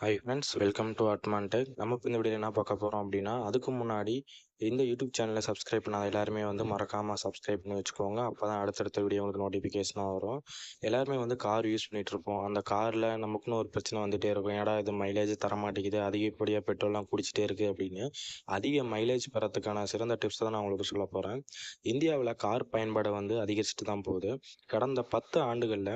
Hi friends welcome to அட்மான் tech நம்ம இப்போ இந்த வீடியோ என்ன பார்க்க போகிறோம் அப்படின்னா அதுக்கு முன்னாடி இந்த யூடியூப் சேனலை சப்ஸ்கிரைப் பண்ணாத எல்லாருமே வந்து மறக்காமல் சப்ஸ்கிரைப் பண்ணி வச்சுக்கோங்க. அப்போ தான் அடுத்தடுத்த வீடியோ உங்களுக்கு நோட்டிஃபிகேஷனாக வரும். எல்லாருமே வந்து கார் யூஸ் பண்ணிகிட்டு இருப்போம். அந்த காரில் நமக்குன்னு ஒரு பிரச்சனை வந்துகிட்டே இருக்கும். ஏடா இது மைலேஜ் தர மாட்டேங்குது அதிகப்படியாக பெட்ரோல்லாம் குடிச்சிட்டே இருக்குது அப்படின்னு. அதிக மைலேஜ் பெறத்துக்கான சிறந்த டிப்ஸ் தான் நான் உங்களுக்கு சொல்ல போகிறேன் இந்தியாவில் கார் பயன்பாடு வந்து அதிகரிச்சுட்டு தான் போகுது. கடந்த பத்து ஆண்டுகளில்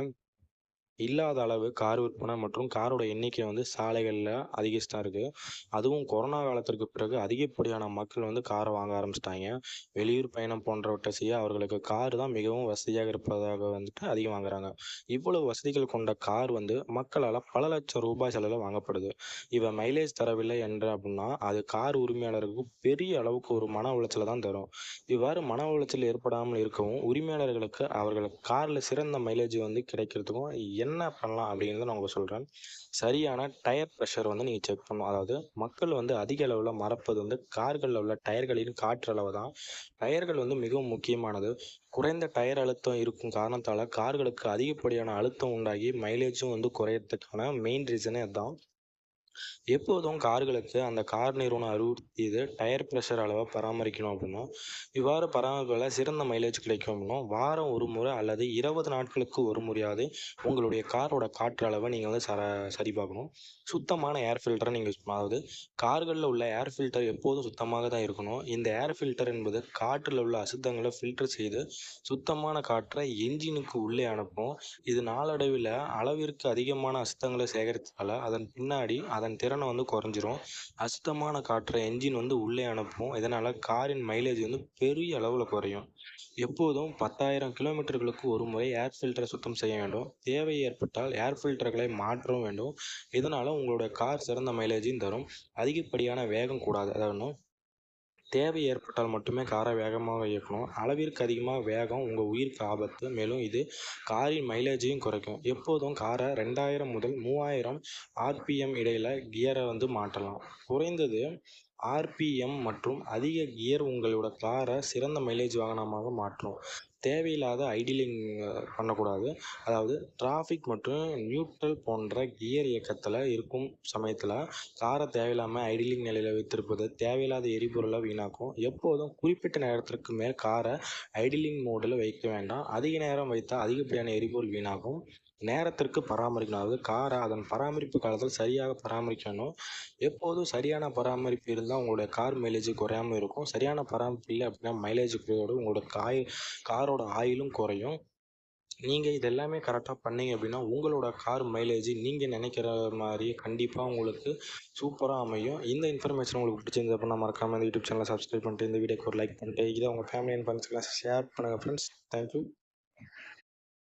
இல்லாத அளவு கார் விற்பனை மற்றும் காரோட எண்ணிக்கை வந்து சாலைகளில் அதிகரிச்சுட்டு தான் இருக்குது அதுவும் கொரோனா காலத்திற்கு பிறகு அதிகப்படியான மக்கள் வந்து காரை வாங்க ஆரம்பிச்சிட்டாங்க. வெளியூர் பயணம் போன்றவற்றை செய்ய அவர்களுக்கு கார் தான் மிகவும் வசதியாக இருப்பதாக வந்துட்டு அதிகம் வாங்குறாங்க. இவ்வளவு வசதிகள் கொண்ட கார் வந்து மக்களால் பல லட்சம் ரூபாய் செலவில் வாங்கப்படுது. இவன் மைலேஜ் தரவில்லை என்று அப்படின்னா அது கார் உரிமையாளருக்கு பெரிய அளவுக்கு ஒரு மன உளைச்சலை தான் தரும். இவ்வாறு மன உளைச்சல் ஏற்படாமல் இருக்கவும் உரிமையாளர்களுக்கு அவர்கள் காரில் சிறந்த மைலேஜ் வந்து கிடைக்கிறதுக்கும் என்ன பண்ணலாம் அப்படிங்கிறத நான் உங்களுக்கு சொல்கிறேன் சரியான டயர் ப்ரெஷர் வந்து நீங்கள் செக் பண்ணணும். அதாவது மக்கள் வந்து அதிக அளவில் மறப்பது வந்து கார்களில் உள்ள டயர்களின் காற்று அளவு தான் டயர்கள் வந்து மிகவும் முக்கியமானது. குறைந்த டயர் அழுத்தம் இருக்கும் காரணத்தால் கார்களுக்கு அதிகப்படியான அழுத்தம் உண்டாகி மைலேஜும் வந்து குறையறதுக்கான மெயின் ரீசனே அதுதான். எப்போதும் கார்களுக்கு அந்த கார் நிறுவனம் அறிவுறுத்தியது டயர் ப்ரெஷர் அளவை பராமரிக்கணும் அப்படின்னா இவ்வாறு பராமரிப்பில் சிறந்த மைலேஜ் கிடைக்கும் அப்படின்னா வாரம் ஒரு முறை அல்லது இருபது நாட்களுக்கு ஒரு முறையாவது உங்களுடைய காரோட காற்று அளவை நீங்கள் வந்து சர சரி பார்க்கணும் சுத்தமான ஏர் ஃபில்டரை நீங்கள் அதாவது கார்களில் உள்ள ஏர் ஃபில்டர் எப்போதும் சுத்தமாக தான் இருக்கணும். இந்த ஏர் ஃபில்டர் என்பது காற்றில் உள்ள அசுத்தங்களை ஃபில்டர் செய்து சுத்தமான காற்றை என்ஜினுக்கு உள்ளே அனுப்பும். இது நாளடைவில் அளவிற்கு அதிகமான அசுத்தங்களை சேகரித்தால அதன் பின்னாடி அதன் திறனை வந்து குறைஞ்சிரும். அசுத்தமான காற்றை என்ஜின் வந்து உள்ளே அனுப்பும். இதனால் காரின் மைலேஜ் வந்து பெரிய அளவில் குறையும். எப்போதும் பத்தாயிரம் கிலோமீட்டர்களுக்கு ஒரு முறை ஏர் ஃபில்டரை சுத்தம் செய்ய வேண்டும். தேவை ஏற்பட்டால் ஏர் ஃபில்டர்களை மாற்றவும் வேண்டும். இதனால் உங்களோட கார் சிறந்த மைலேஜையும் தரும். அதிகப்படியான வேகம் கூடாது. அதாவது தேவை ஏற்பட்டால் மட்டுமே காரை வேகமாக இயக்கணும். அளவிற்கு அதிகமாக வேகம் உங்கள் உயிருக்கு ஆபத்து. மேலும் இது காரின் மைலேஜையும் குறைக்கும். எப்போதும் காரை ரெண்டாயிரம் முதல் மூவாயிரம் ஆர்பிஎம் இடையில் கியரை வந்து மாற்றலாம். குறைந்தது ஆர்பிஎம் மற்றும் அதிக கியர் உங்களோட காரை சிறந்த மைலேஜ் வாகனமாக மாற்றும். தேவையில்லாத ஐடிலிங் பண்ணக்கூடாது. அதாவது டிராஃபிக் மற்றும் நியூட்ரல் போன்ற கியர் இயக்கத்தில் இருக்கும் சமயத்தில் காரை தேவையில்லாமல் ஐடிலிங் நிலையில் வைத்திருப்பது தேவையில்லாத எரிபொருளை வீணாக்கும். எப்போதும் குறிப்பிட்ட நேரத்திற்கு மேல் காரை ஐடிலிங் மோடில் வைக்க வேண்டாம். அதிக நேரம் வைத்தால் அதிகப்படியான எரிபொருள் வீணாகும். நேரத்திற்கு பராமரிக்கணும் அதாவது காரை அதன் பராமரிப்பு காலத்தில் சரியாக பராமரிக்கணும். எப்போதும் சரியான பராமரிப்பு இருந்தால் உங்களுடைய கார் மைலேஜ் குறையாமல் இருக்கும். சரியான பராமரிப்பு இல்லை அப்படின்னா மைலேஜ் குறையோடு உங்களோட காய் காரோட ஆயிலும் குறையும். நீங்கள் இது எல்லாமே கரெக்டாக பண்ணீங்க அப்படின்னா உங்களோட கார் மைலேஜ் நீங்கள் நினைக்கிற மாதிரி கண்டிப்பாக உங்களுக்கு சூப்பராக அமையும். இந்த இன்ஃபர்மேஷன் உங்களுக்கு பிடிச்சிருந்தது அப்படின்னா மறக்காமல் இந்த யூடியூப் சேனலை சப்ஸ்கிரைப் பண்ணிட்டு இந்த வீடியோக்கு ஒரு லைக் பண்ணிட்டு இதை உங்கள் ஃபேமிலி அண்ட் ஃப்ரெண்ட்ஸ்க்கெலாம் ஷேர் பண்ணுங்கள் ஃப்ரெண்ட்ஸ் தேங்க்யூ